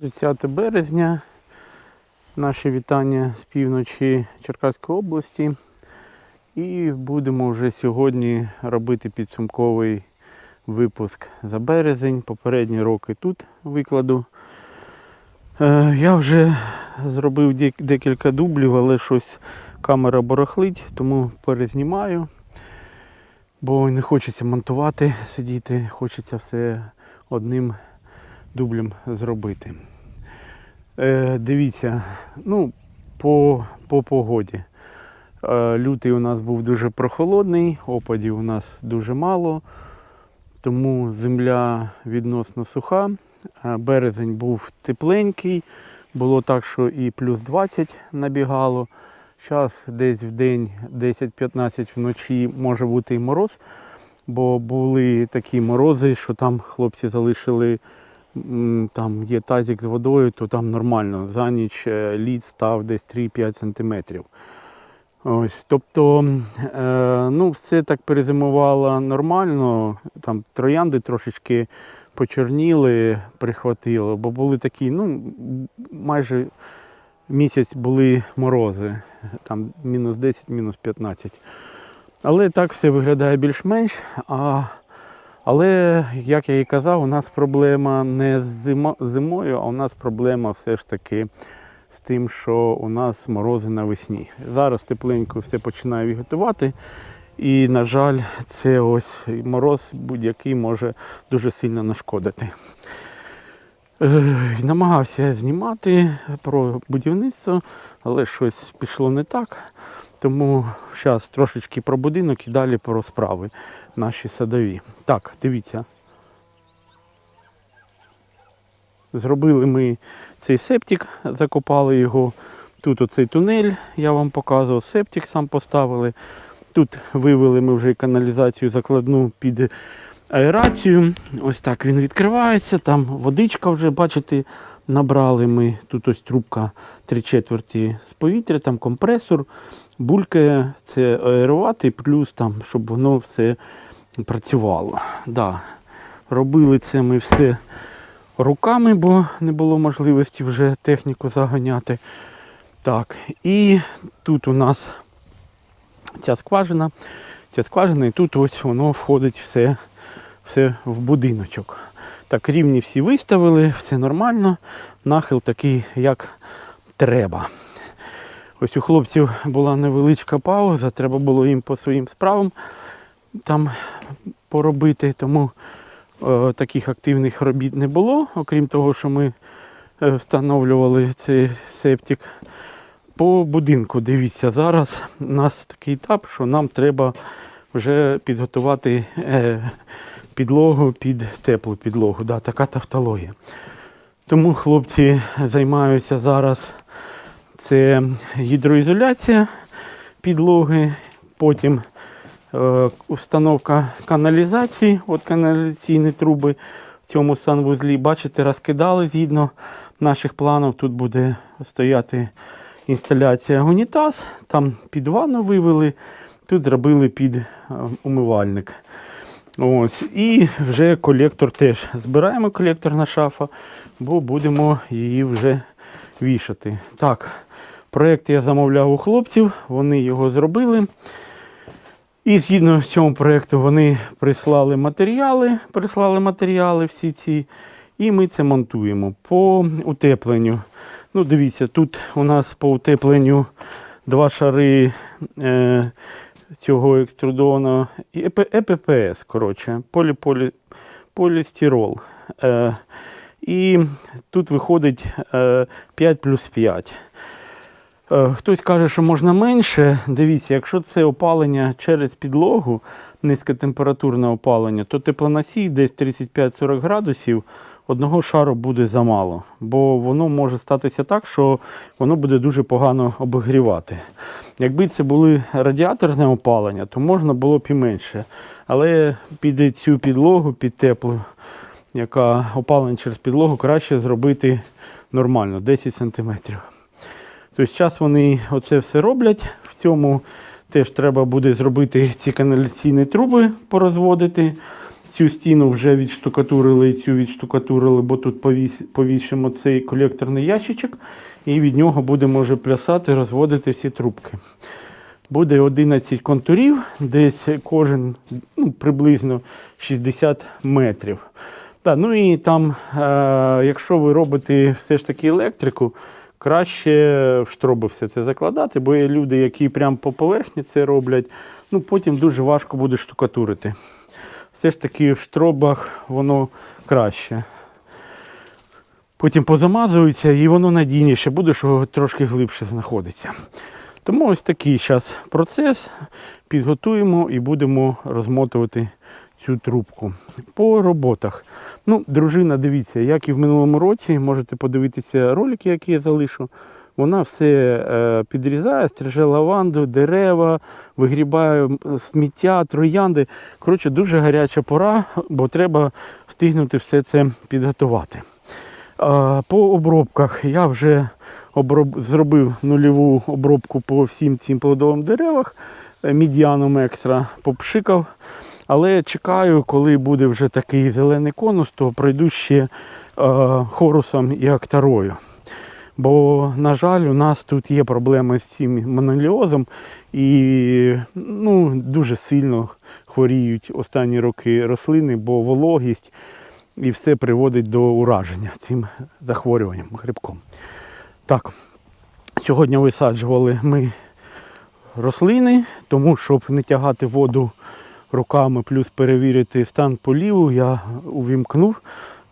30 березня. Наші вітання з півночі Черкаської області. І будемо вже сьогодні робити підсумковий випуск за березень. Попередні роки тут викладу. Е, Я вже зробив декілька дублів, але щось камера барахлить, тому перезнімаю. Бо не хочеться монтувати, сидіти, хочеться все одним дублем зробити. Е, дивіться, ну, по, по погоді. Е, лютий у нас був дуже прохолодний, опадів у нас дуже мало, тому земля відносно суха. Е, березень був тепленький, було так, що і плюс 20 набігало. Зараз десь в день 10-15 вночі може бути і мороз, бо були такі морози, що там хлопці залишили там є тазик з водою, то там нормально. За ніч е, лід став десь 3-5 сантиметрів. Ось, тобто, е, ну, все так перезимувало нормально. Там троянди трошечки почорніли, прихватило, бо були такі, ну, майже місяць були морози, там мінус 10, мінус 15. Але так все виглядає більш-менш. А але, як я і казав, у нас проблема не з зимою, а у нас проблема все ж таки з тим, що у нас морози навесні. Зараз тепленько все починає віготувати. І, на жаль, це ось мороз будь-який може дуже сильно нашкодити. Намагався знімати про будівництво, але щось пішло не так. Тому зараз трошечки про будинок і далі про справи наші садові. Так, дивіться. Зробили ми цей септик, закопали його. Тут оцей тунель, я вам показував, септик сам поставили. Тут вивели ми вже каналізацію закладну під аерацію. Ось так він відкривається. Там водичка вже, бачите, набрали ми. Тут ось трубка 3 четверті з повітря, там компресор, булькає, це аерувати, плюс там, щоб воно все працювало. Да. Робили це ми все руками, бо не було можливості вже техніку заганяти. Так, і тут у нас ця скважина, ця скважина, і тут ось воно входить все, все в будиночок. Так, рівні всі виставили, все нормально. Нахил такий, як треба. Ось у хлопців була невеличка пауза, треба було їм по своїм справам там поробити, тому е, таких активних робіт не було, окрім того, що ми е, встановлювали цей септик. По будинку, дивіться, зараз у нас такий етап, що нам треба вже підготувати е, підлогу під теплу підлогу. Да, така тавтологія. Тому хлопці займаються зараз це гідроізоляція підлоги, потім е, установка каналізації, от каналізаційні труби в цьому санвузлі. Бачите, розкидали згідно наших планів. Тут буде стояти інсталяція унітаз, там під ванну вивели, тут зробили під е, умивальник. Ось. І вже колектор теж збираємо колекторна шафа, бо будемо її вже вішати. Так, проєкт я замовляв у хлопців, вони його зробили. І згідно з цьому проєкту вони прислали матеріали, прислали матеріали всі ці, і ми це монтуємо. По утепленню. Ну, дивіться, тут у нас по утепленню два шари е, цього екструдованого ЕППС, коротше, полі, полістирол. Е, і тут виходить е, 5 плюс 5. Е, Хтось каже, що можна менше. Дивіться, якщо це опалення через підлогу, низькотемпературне опалення, то теплоносій десь 35-40 градусів одного шару буде замало. Бо воно може статися так, що воно буде дуже погано обігрівати. Якби це були радіаторне опалення, то можна було б і менше. Але під цю підлогу, під теплу, яка опалення через підлогу, краще зробити нормально, 10 сантиметрів. Тобто зараз вони оце все роблять. В цьому теж треба буде зробити ці каналізаційні труби, порозводити. Цю стіну вже відштукатурили і цю відштукатурили, бо тут повіс, повішимо цей колекторний ящичок, і від нього будемо вже плясати, розводити всі трубки. Буде 11 контурів, десь кожен ну, приблизно 60 метрів. Так, ну і там, е, якщо ви робите все ж таки електрику, краще в штроби все це закладати, бо є люди, які прямо по поверхні це роблять, ну потім дуже важко буде штукатурити. Все ж таки в штробах воно краще. Потім позамазується і воно надійніше буде, що трошки глибше знаходиться. Тому ось такий зараз процес. Підготуємо і будемо розмотувати цю трубку. По роботах. Ну, дружина, дивіться, як і в минулому році, можете подивитися ролики, які я залишу. Вона все е, підрізає, стриже лаванду, дерева, вигрібає сміття, троянди. Коротше, дуже гаряча пора, бо треба встигнути все це підготувати. По обробках я вже оброб... зробив нульову обробку по всім цим плодовим деревах е, мідіаном екстра, попшикав. Але чекаю, коли буде вже такий зелений конус, то пройду ще е, хорусом і актарою. Бо, на жаль, у нас тут є проблеми з цим моноліозом і ну, дуже сильно хворіють останні роки рослини, бо вологість і все приводить до ураження цим захворюванням грибком. Так, сьогодні висаджували ми рослини, тому щоб не тягати воду руками, плюс перевірити стан поліву, я увімкнув.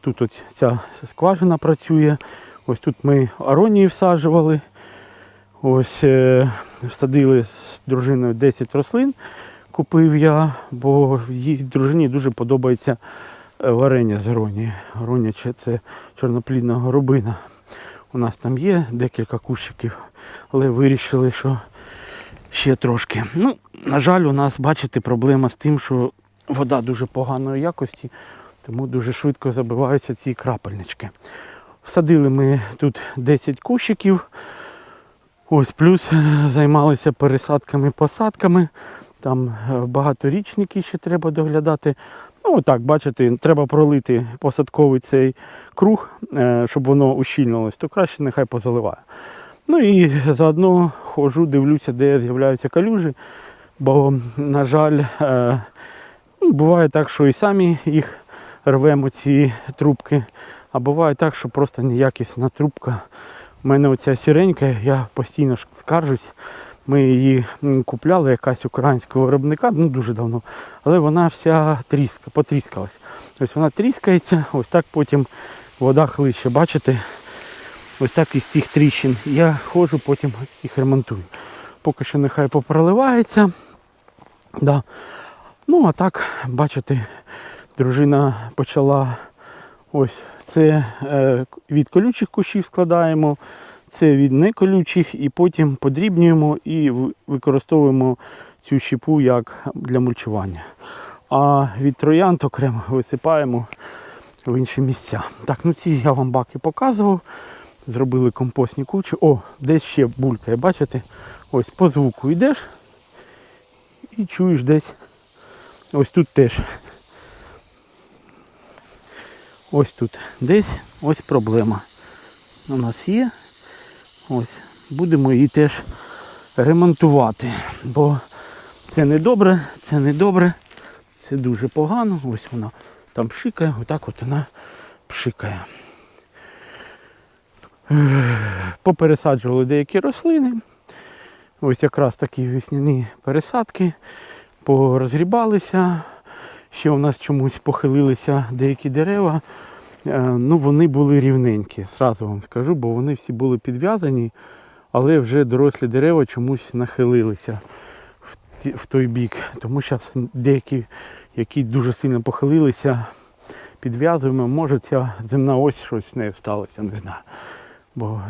Тут ось ця скважина працює. Ось тут ми аронії всаджували. Ось е, всадили з дружиною 10 рослин. Купив я, бо їй дружині дуже подобається е, варення з аронії. Аронія це- це чорноплідна горобина. У нас там є декілька кущиків, але вирішили, що ще трошки. Ну, на жаль, у нас, бачите, проблема з тим, що вода дуже поганої якості, тому дуже швидко забиваються ці крапельнички. Всадили ми тут 10 кущиків. Ось плюс е, займалися пересадками, посадками. Там е, багаторічники ще треба доглядати. Ну, так, бачите, треба пролити посадковий цей круг, е, щоб воно ущільнилось, то краще нехай позаливає. Ну і заодно ходжу, дивлюся, де з'являються калюжі, бо, на жаль, е, ну, буває так, що і самі їх рвемо, ці трубки, а буває так, що просто неякісна трубка. У мене оця сіренька, я постійно скаржусь. Ми її купляли якась українського виробника, ну дуже давно, але вона вся тріска, потріскалась. Ось вона тріскається, ось так потім вода хлище. Бачите? Ось так із цих тріщин. Я ходжу, потім їх ремонтую. Поки що нехай попроливається. Да. Ну, а так, бачите, дружина почала ось це е, від колючих кущів складаємо, це від неколючих, і потім подрібнюємо і використовуємо цю щепу як для мульчування. А від троянд окремо висипаємо в інші місця. Так, ну ці я вам баки показував. Зробили компостні кучі. О, десь ще булькає, бачите? Ось по звуку йдеш і чуєш десь. Ось тут теж. Ось тут десь ось проблема. У нас є. Ось. Будемо її теж ремонтувати. Бо це не добре, це не добре, це дуже погано. Ось вона там пшикає, отак от вона пшикає. Попересаджували деякі рослини. Ось якраз такі весняні пересадки, порозгрібалися. Ще у нас чомусь похилилися деякі дерева. Е, Ну, вони були рівненькі, зразу вам скажу, бо вони всі були підв'язані, але вже дорослі дерева чомусь нахилилися в той бік. Тому зараз деякі, які дуже сильно похилилися, підв'язуємо. Може ця земна ось щось з нею сталося, не знаю. Бо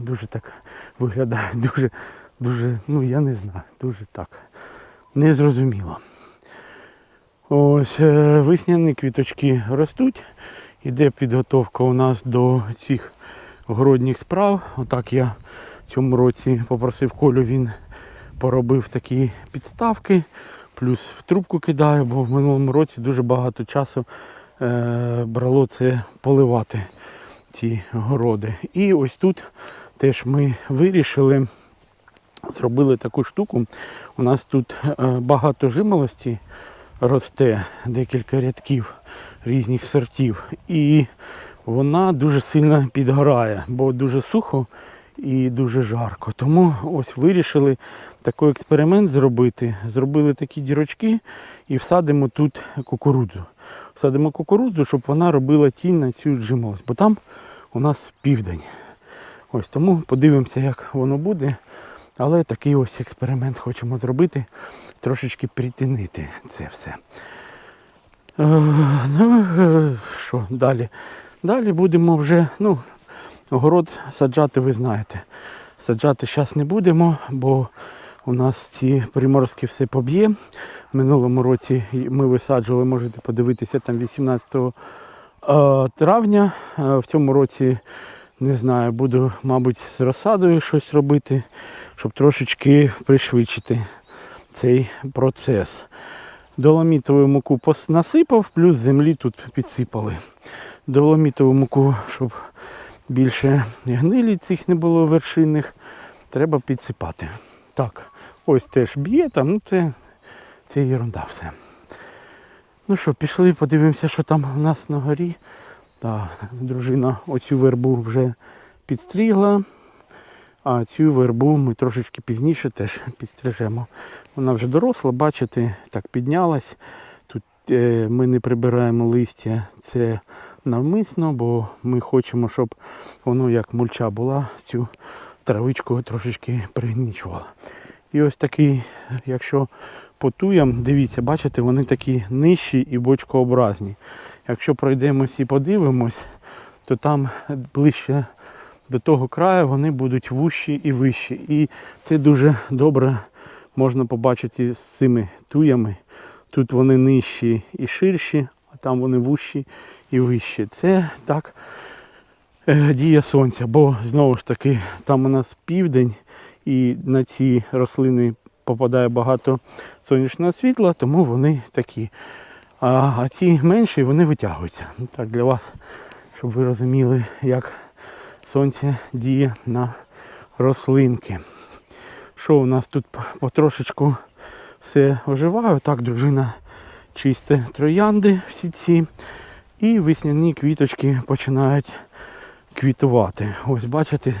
дуже так виглядає, дуже, дуже, ну я не знаю, дуже так незрозуміло. Ось е, весняні квіточки ростуть. Іде підготовка у нас до цих городніх справ. Отак я в цьому році попросив Колю, він поробив такі підставки, плюс в трубку кидаю, бо в минулому році дуже багато часу е, брало це поливати ці городи. І ось тут теж ми вирішили, зробили таку штуку. У нас тут е, багато жимолості росте, декілька рядків різних сортів. І вона дуже сильно підгорає, бо дуже сухо і дуже жарко. Тому ось вирішили такий експеримент зробити. Зробили такі дірочки і всадимо тут кукурудзу. Всадимо кукурудзу, щоб вона робила тінь на цю жимолость, бо там у нас південь. Ось тому подивимося, як воно буде. Але такий ось експеримент хочемо зробити, трошечки притінити це все. Е, ну, е, що далі? Далі будемо вже, ну, огород саджати, ви знаєте. Саджати зараз не будемо, бо у нас ці приморозки все поб'є. В минулому році ми висаджували, можете подивитися, там 18 е, травня. Е, В цьому році, не знаю, буду, мабуть, з розсадою щось робити, щоб трошечки пришвидшити цей процес. Доломітову муку насипав, плюс землі тут підсипали. Доломітову муку, щоб більше гнилі цих не було вершинних, треба підсипати. Так, ось теж б'є там, ну це, це ерунда все. Ну що, пішли, подивимося, що там у нас на горі. Та, дружина оцю вербу вже підстрігла, а цю вербу ми трошечки пізніше теж підстрижемо. Вона вже доросла, бачите, так піднялась. Е, ми не прибираємо листя, це навмисно, бо ми хочемо, щоб воно як мульча була, цю травичку трошечки пригнічувала. І ось такий, якщо по туям, дивіться, бачите, вони такі нижчі і бочкообразні. Якщо пройдемось і подивимось, то там ближче до того краю вони будуть вущі і вищі. І це дуже добре можна побачити з цими туями. Тут вони нижчі і ширші, а там вони вущі і вищі. Це так е, дія сонця, бо знову ж таки там у нас південь і на ці рослини попадає багато сонячного світла, тому вони такі. А, а ці менші вони витягуються. Ну, Так для вас, щоб ви розуміли, як сонце діє на рослинки. Що у нас тут потрошечку все оживає. Так, дружина чисте троянди всі ці. І весняні квіточки починають квітувати. Ось бачите,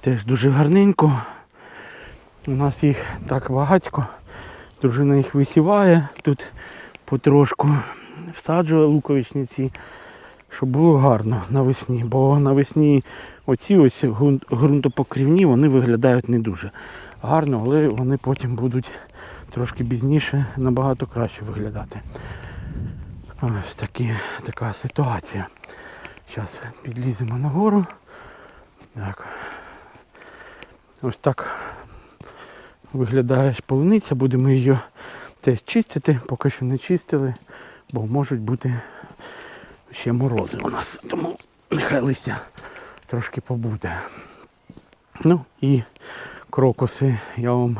теж дуже гарненько. У нас їх так багатько. Дружина їх висіває. Тут потрошку всаджує луковичниці, щоб було гарно навесні. Бо навесні оці ось ґрунт- ґрунтопокрівні вони виглядають не дуже гарно, але вони потім будуть трошки пізніше набагато краще виглядати. Ось такі, така ситуація. Зараз підліземо нагору. Так. Ось так виглядає полуниця, будемо її теж чистити, поки що не чистили, бо можуть бути ще морози у нас. Тому нехай листя трошки побуде. Ну і крокуси я вам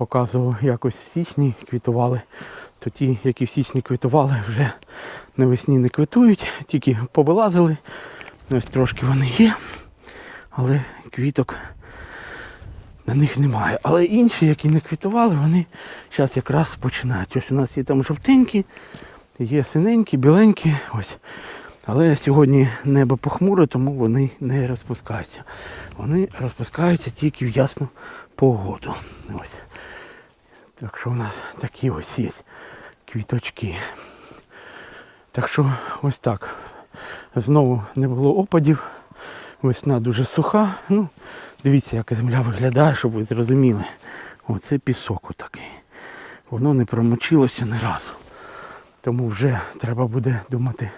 показував якось в січні квітували. То ті, які в січні квітували, вже навесні не квітують, тільки повилазили. Ось трошки вони є, але квіток на них немає. Але інші, які не квітували, вони зараз якраз починають. Ось у нас є там жовтенькі, є синенькі, біленькі. Ось. Але сьогодні небо похмуре, тому вони не розпускаються. Вони розпускаються тільки в ясну погоду. Ось. Так що у нас такі ось є квіточки. Так що ось так. Знову не було опадів. Весна дуже суха. Ну, дивіться, як земля виглядає, щоб ви зрозуміли. Оце пісок отакий. Воно не промочилося ні разу. Тому вже треба буде думати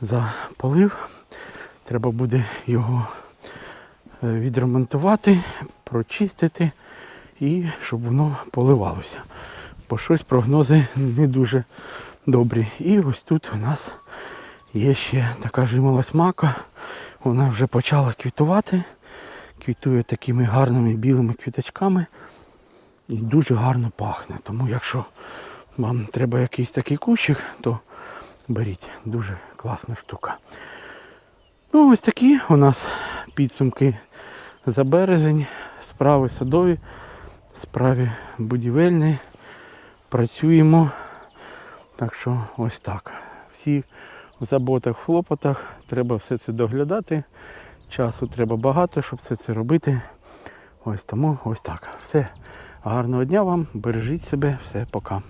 за полив. Треба буде його е, відремонтувати, прочистити і щоб воно поливалося. Бо щось прогнози не дуже добрі. І ось тут у нас є ще така жимолость мака. Вона вже почала квітувати. Квітує такими гарними білими квіточками. І дуже гарно пахне. Тому якщо вам треба якийсь такий кущик, то беріть. Дуже класна штука. Ну, ось такі у нас підсумки за березень. Справи садові, справи будівельні. Працюємо. Так що ось так. Всі в заботах, в хлопотах. Треба все це доглядати. Часу треба багато, щоб все це робити. Ось тому ось так. Все. Гарного дня вам, бережіть себе, все, пока.